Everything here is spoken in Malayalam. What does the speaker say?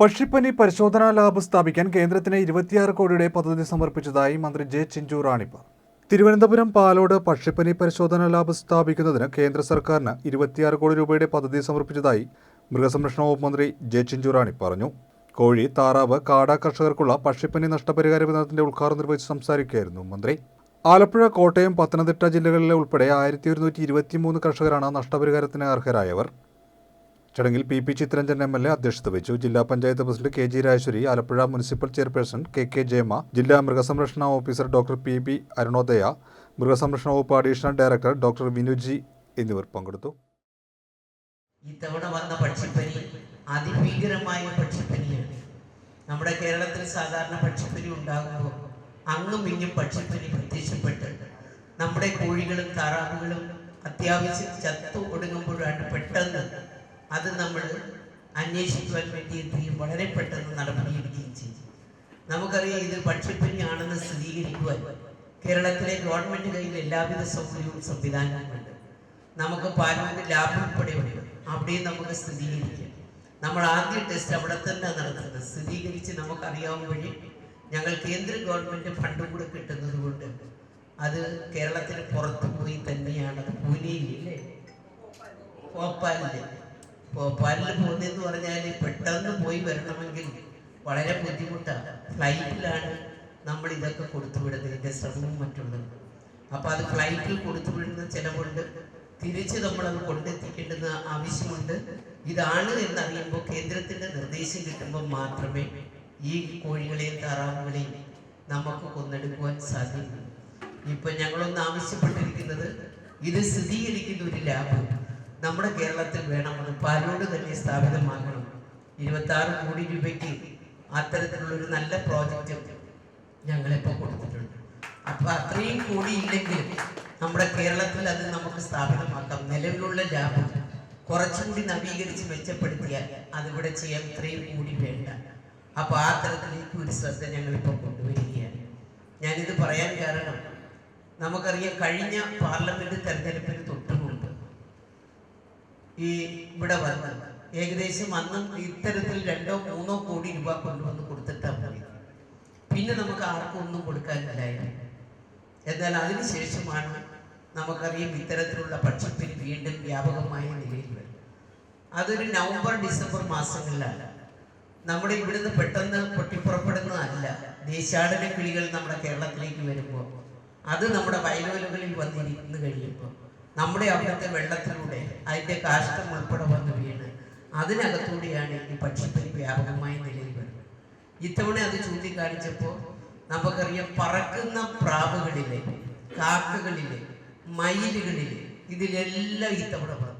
പക്ഷിപ്പനി പരിശോധനാ ലാബ് സ്ഥാപിക്കാൻ കേന്ദ്രത്തിന് ഇരുപത്തിയാറ് കോടിയുടെ പദ്ധതി സമർപ്പിച്ചതായി മന്ത്രി ജെ ചിഞ്ചു റാണി പറഞ്ഞു തിരുവനന്തപുരം പാലോട് പക്ഷിപ്പനി പരിശോധനാ ലാബ് സ്ഥാപിക്കുന്നതിന് കേന്ദ്ര സർക്കാരിന് ഇരുപത്തിയാറ് കോടി രൂപയുടെ പദ്ധതി സമർപ്പിച്ചതായി മൃഗസംരക്ഷണ വകുപ്പ് മന്ത്രി ജെ ചിഞ്ചു റാണി പറഞ്ഞു. കോഴി താറാവ് കാട കർഷകർക്കുള്ള പക്ഷിപ്പനി നഷ്ടപരിഹാര വിതരണത്തിന്റെ ഉദ്ഘാടനം നിർവഹിച്ച് സംസാരിക്കുകയായിരുന്നു മന്ത്രി. ആലപ്പുഴ കോട്ടയം പത്തനംതിട്ട ജില്ലകളിലെ ഉൾപ്പെടെ ആയിരത്തി ഒരുന്നൂറ്റി ഇരുപത്തിമൂന്ന് കർഷകരാണ് നഷ്ടപരിഹാരത്തിന് അർഹരായവർ. ചടങ്ങിൽ P P Chitharanjan M L A അധ്യക്ഷത വഹിച്ചു. ജില്ലാ panchayat president K G Rajeswari Alappuzha municipal chairperson K K Jayama ജില്ലാ മൃഗസംരക്ഷണ officer doctor P B Arunodaya മൃഗസംരക്ഷണ വകുപ്പ് അഡീഷണൽ ഡയറക്ടർ ഡോക്ടർ വിനുജി എന്നിവർ പങ്കെടുത്തു. ഇത്തവണ വന്ന പക്ഷിപ്പനി അതിഭീകരമായ പക്ഷിപ്പനിയാണ്. നമ്മുടെ കേരളത്തിൽ സാധാരണ പക്ഷിപ്പനി ഉണ്ടാകുമ്പോൾ അങ്ങും ഇങ്ങും പക്ഷിപ്പനി പ്രത്യക്ഷപ്പെട്ട് നമ്മുടെ കോഴികളും താറാവുകളും അത്യാവശ്യം ചത്തു ഒടുങ്ങുമ്പോഴാണ് പെട്ടെന്ന് അത് നമ്മൾ അന്വേഷിക്കുവാൻ വേണ്ടി വളരെ പെട്ടെന്ന് നടപടിയെടുക്കുകയും ചെയ്തു നമുക്കറിയാം ഇത് പക്ഷിപ്പനിയാണെന്ന് സ്ഥിരീകരിക്കുവാൻ കേരളത്തിലെ ഗവൺമെന്റ് കയ്യിൽ എല്ലാവിധ സൗകര്യവും സംവിധാനവുമുണ്ട് നമുക്ക് പാരമ്പര്യ ലാബ് ഉൾപ്പെടെയുണ്ട്. അവിടെയും നമുക്ക് സ്ഥിരീകരിക്കാം. നമ്മൾ ആദ്യ ടെസ്റ്റ് അവിടെ തന്നെ നടത്തുന്നത്. സ്ഥിരീകരിച്ച് നമുക്കറിയാവുന്ന വഴി ഞങ്ങൾ കേന്ദ്ര ഗവൺമെന്റ് ഫണ്ട് കൂടെ കിട്ടുന്നത് കൊണ്ട് അത് കേരളത്തിന് പുറത്തു പോയി തന്നെയാണ്. അല്ലേ ഭോപ്പാലിൽ ഭോപ്പാലിൽ പോകുന്നതെന്ന് പറഞ്ഞാൽ പെട്ടെന്ന് പോയി വരണമെങ്കിൽ വളരെ ബുദ്ധിമുട്ടാണ് ഫ്ലൈറ്റിലാണ് നമ്മൾ ഇതൊക്കെ കൊടുത്തുവിടുന്നത് ഇതിന്റെ ശ്രമവും മറ്റുള്ളത്. അപ്പോൾ അത് ഫ്ലൈറ്റിൽ കൊടുത്തുവിടുന്ന ചിലവുണ്ട്. തിരിച്ച് നമ്മളത് കൊണ്ടെത്തിക്കേണ്ടുന്ന ആവശ്യമുണ്ട്. ഇതാണ് എന്നറിയുമ്പോൾ കേന്ദ്രത്തിന്റെ നിർദ്ദേശം കിട്ടുമ്പോൾ മാത്രമേ ഈ കോഴികളെയും താറാവുകളെയും നമുക്ക് കൊന്നെടുക്കുവാൻ സാധ്യതയുള്ളൂ ഇപ്പം ഞങ്ങളൊന്ന് ആവശ്യപ്പെട്ടിരിക്കുന്നത് ഇത് സ്ഥിരീകരിക്കുന്ന ഒരു ലാബ്. നമ്മുടെ കേരളത്തിൽ വേണമെന്ന് പാലോട് തന്നെ സ്ഥാപിതമാക്കണം. ഇരുപത്തി ആറ് കോടി രൂപയ്ക്ക് അത്തരത്തിലുള്ള ഒരു നല്ല പ്രോജക്റ്റ് ഞങ്ങളിപ്പോൾ കൊടുത്തിട്ടുണ്ട്. അപ്പൊ അത്രയും കോടി ഇല്ലെങ്കിലും നമ്മുടെ കേരളത്തിൽ അത് നമുക്ക് സ്ഥാപിതമാക്കാം. നിലവിലുള്ള ലാഭം കുറച്ചുകൂടി നവീകരിച്ച് മെച്ചപ്പെടുത്തിയാൽ അതിവിടെ ചെയ്യാൻ ഇത്രയും കൂടി വേണ്ട. അപ്പൊ ആ തരത്തിലേക്ക് ഒരു ശ്രദ്ധ ഞങ്ങളിപ്പോൾ കൊണ്ടുവരികയാണ്. ഞാനിത് പറയാൻ കാരണം നമുക്കറിയാം കഴിഞ്ഞ പാർലമെന്റ് മുമ്പ് ഈ ഇവിടെ വന്ന് ഏകദേശം അന്ന് ഇത്തരത്തിൽ രണ്ടോ മൂന്നോ കോടി രൂപ കൊണ്ടുവന്ന് കൊടുത്തിട്ടാ മതി പിന്നെ നമുക്ക് ആർക്കും ഒന്നും കൊടുക്കാനില്ലായിരുന്നു. എന്നാൽ അതിനുശേഷമാണ് നമുക്കറിയാം ഇത്തരത്തിലുള്ള പക്ഷിപ്പനി വീണ്ടും വ്യാപകമായ നിലയിൽ വരും. അതൊരു നവംബർ ഡിസംബർ മാസങ്ങളിലാണ്. നമ്മുടെ ഇവിടുന്ന് പെട്ടെന്ന് പൊട്ടിപ്പുറപ്പെടുന്നതല്ല. ദേശാടന കിളികൾ നമ്മുടെ കേരളത്തിലേക്ക് വരുമ്പോൾ അത് നമ്മുടെ വയലുകളിൽ വന്നിരിക്കുന്നു കഴിയുമ്പോൾ നമ്മുടെ അവിടുത്തെ വെള്ളത്തിലൂടെ അതിന്റെ കാഷ്ടം ഉൾപ്പെടെ വന്ന് വീണ്. അതിനകത്തൂടെയാണ് ഈ പക്ഷിപ്പനി വ്യാപകമായ നിലയിൽ വരുന്നത്. ഇത്തവണ അത് ചൂണ്ടിക്കാണിച്ചപ്പോൾ നമുക്കറിയാം പറക്കുന്ന പ്രാവുകളിലെ കാക്കകളിലെ മയിലുകളിലെ ഇതിലെല്ലാം ഇത്തവണ വന്നു.